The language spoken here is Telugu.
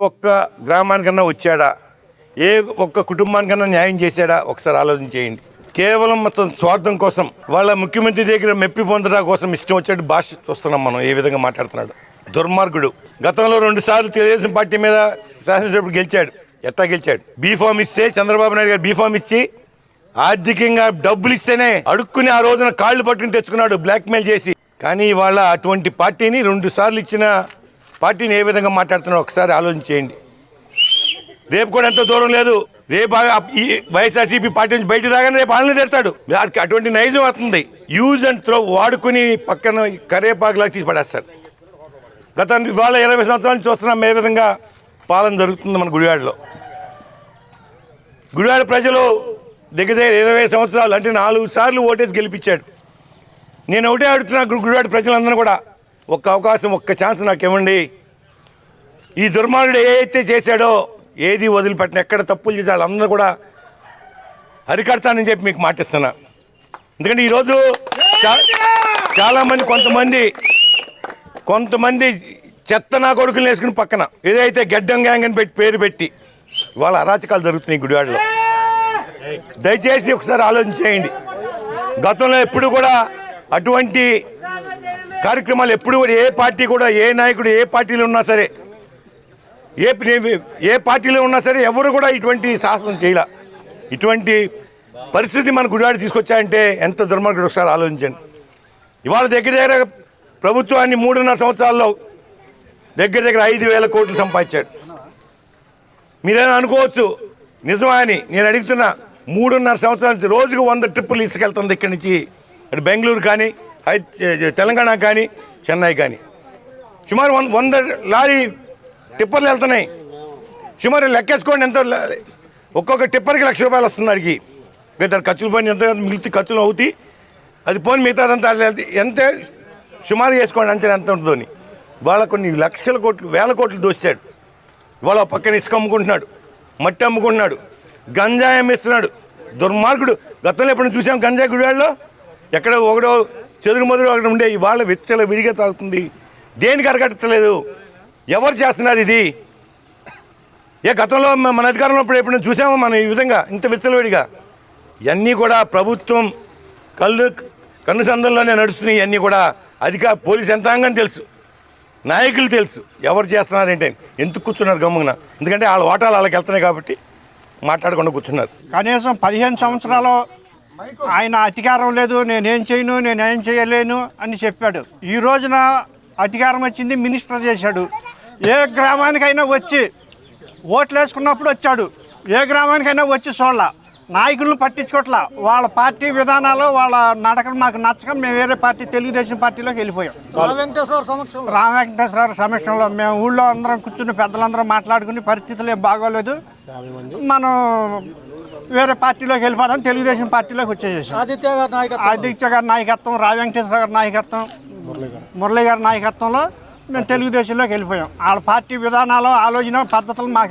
ఒక్క గ్రామానికన్నా వచ్చాడా? ఏ ఒక్క కుటుంబానికన్నా న్యాయం చేశాడా? ఒకసారి ఆలోచన చేయండి కేవలం మొత్తం స్వార్థం కోసం వాళ్ళ ముఖ్యమంత్రి దగ్గర మెప్పి పొందడం కోసం ఇష్టం వచ్చేట్టు భాష చూస్తున్నాం మనం ఏ విధంగా మాట్లాడుతున్నాడు. దుర్మార్గుడు. గతంలో రెండు సార్లు తెలుగుదేశం పార్టీ మీద శాసనసభ్యుడు గెలిచాడు. ఎట్టా గెలిచాడు? బీఫామ్ ఇస్తే చంద్రబాబు నాయుడు గారు బీఫామ్ ఇచ్చి ఆర్థికంగా డబ్బులు ఇస్తేనే అడుక్కుని ఆ రోజున కాళ్ళు పట్టుకుని తెచ్చుకున్నాడు బ్లాక్మెయిల్ చేసి. కానీ ఇవాళ అటువంటి పార్టీని రెండు సార్లు ఇచ్చిన పార్టీని ఏ విధంగా మాట్లాడుతున్నారో ఒకసారి ఆలోచించేయండి రేపు కూడా ఎంతో దూరం లేదు. రేపు ఈ వైఎస్ఆర్సీపీ పార్టీ నుంచి బయట రాగానే రేపు ఆళ్ళని తెస్తాడు అటువంటి నైజం వస్తుంది. యూజ్ అండ్ త్రో వాడుకుని పక్కన కరేపాకులా తీసి పడేస్తాడు. గత ఇవాళ ఇరవై సంవత్సరాలు చూస్తున్నాం ఏ విధంగా పాలన జరుగుతుంది మన గుడివాడలో. గుడివాడ ప్రజలు దగ్గర దగ్గర ఇరవై సంవత్సరాలు అంటే నాలుగు సార్లు ఓటేసి గెలిపించాడు. నేను ఒకటే అడుగుతున్నా గుడివాడ ప్రజలందరూ కూడా ఒక్క అవకాశం ఒక్క ఛాన్స్ నాకు ఇవ్వండి ఈ దుర్మార్గుడు ఏదైతే చేశాడో ఏది వదిలిపెట్టిన ఎక్కడ తప్పులు చేశాడు వాళ్ళందరూ కూడా అరికడతానని చెప్పి మీకు మాటిస్తున్నా. ఎందుకంటే ఈరోజు చా- చాలామంది కొంతమంది కొంతమంది చెత్త నా కొడుకులు వేసుకుని పక్కన ఏదైతే గడ్డం గ్యాంగ్ అని పెట్టి పేరు పెట్టి ఇవాళ అరాచకాలు జరుగుతున్నాయి గుడివాడలో. దయచేసి ఒకసారి ఆలోచన చేయండి. గతంలో ఎప్పుడు కూడా అటువంటి కార్యక్రమాలు ఎప్పుడు కూడా ఏ పార్టీ కూడా ఏ నాయకుడు ఏ పార్టీలో ఉన్నా సరే ఏ ఏ పార్టీలో ఉన్నా సరే ఎవరు కూడా ఇటువంటి శాసనం చేయాల. ఇటువంటి పరిస్థితి మన గుడివాడ తీసుకొచ్చాయంటే ఎంత దుర్మార్గుడు ఒకసారి ఆలోచించండి. ఇవాళ దగ్గర దగ్గర ప్రభుత్వాన్ని మూడున్నర సంవత్సరాల్లో దగ్గర దగ్గర ఐదు వేల కోట్లు సంపాదించాడు. మీరేనా అనుకోవచ్చు? నిజమా అని నేను అడుగుతున్నా మూడున్నర సంవత్సరాల నుంచి రోజుకు వంద ట్రిప్పులు తీసుకెళ్తుంది ఇక్కడి నుంచి అటు బెంగళూరు కానీ తెలంగాణ కానీ చెన్నై కానీ. సుమారు వంద వంద లారీ టిప్పర్లు వెళ్తున్నాయి. సుమారు లెక్కేసుకోండి ఎంత ఒక్కొక్క టిప్పర్కి లక్ష రూపాయలు వస్తుంది అడిగి. మిగతా ఖర్చులు పోయిన ఎంత మిగిలితే ఖర్చులు అవుతాయి. అది పోని మిగతాదంతా అది ఎంత? సుమారు చేసుకోండి అంచనా ఎంత ఉంటుందో వాళ్ళ కొన్ని లక్షల కోట్లు వేల కోట్లు దోశాడు ఇవాళ పక్కన ఇసుక అమ్ముకుంటున్నాడు మట్టి అమ్ముకుంటున్నాడు గంజాయి అమ్మిస్తున్నాడు. దుర్మార్గుడు. గతంలో ఎప్పుడు చూసాం గంజాయి గుడివాడలో? ఎక్కడ ఒకడో చెదురు మొదలు అక్కడ ఉండే ఇవాళ వెచ్చల విడిగా తాగుతుంది. దేనికి అరగట్టలేదు? ఎవరు చేస్తున్నారు ఇది? ఏ గతంలో మన అధికారంలో ఇప్పుడు ఎప్పుడు చూసామో మనం ఈ విధంగా? ఇంత విచ్చలవిడిగా ఇవన్నీ కూడా ప్రభుత్వం కళ్ళు కన్ను సందంలోనే నడుస్తున్నాయి. ఇవన్నీ కూడా అధిక పోలీస్ యంత్రాంగం తెలుసు. నాయకులు తెలుసు. ఎవరు చేస్తున్నారంటే ఎందుకు కూర్చున్నారు గమ్మున? ఎందుకంటే వాళ్ళ ఓటాలు వాళ్ళకి వెళ్తున్నాయి కాబట్టి మాట్లాడకుండా కూర్చున్నారు. కనీసం పదిహేను సంవత్సరాలు ఆయన అధికారం లేదు నేనేం చేయను నేనేం చేయలేను అని చెప్పాడు. ఈ రోజున అధికారం వచ్చింది మినిస్టర్ చేశాడు. ఏ గ్రామానికైనా వచ్చి ఓట్లు వేసుకున్నప్పుడు వచ్చాడు. ఏ గ్రామానికైనా వచ్చి చూడాల నాయకులను పట్టించుకోవట్లా వాళ్ళ పార్టీ విధానాలు వాళ్ళ నడకలు మాకు నచ్చక మేము వేరే పార్టీ తెలుగుదేశం పార్టీలోకి వెళ్ళిపోయాం. రామ వెంకటేశ్వర సమక్షంలో? మేము ఊళ్ళో అందరం కూర్చుని పెద్దలందరం మాట్లాడుకుని పరిస్థితులు ఏం బాగోలేదు. మనం వేరే పార్టీలోకి వెళ్ళిపోదాం తెలుగుదేశం పార్టీలోకి వచ్చేసేసాం. ఆదిత్య గారి నాయకత్వం? ఆదిత్య గారి నాయకత్వం రావ వెంకటేశ్వర గారి నాయకత్వం మురళి గారి నాయకత్వంలో మేము తెలుగుదేశంలోకి వెళ్ళిపోయాం. వాళ్ళ పార్టీ విధానాలు ఆలోచన పద్ధతులు మాకు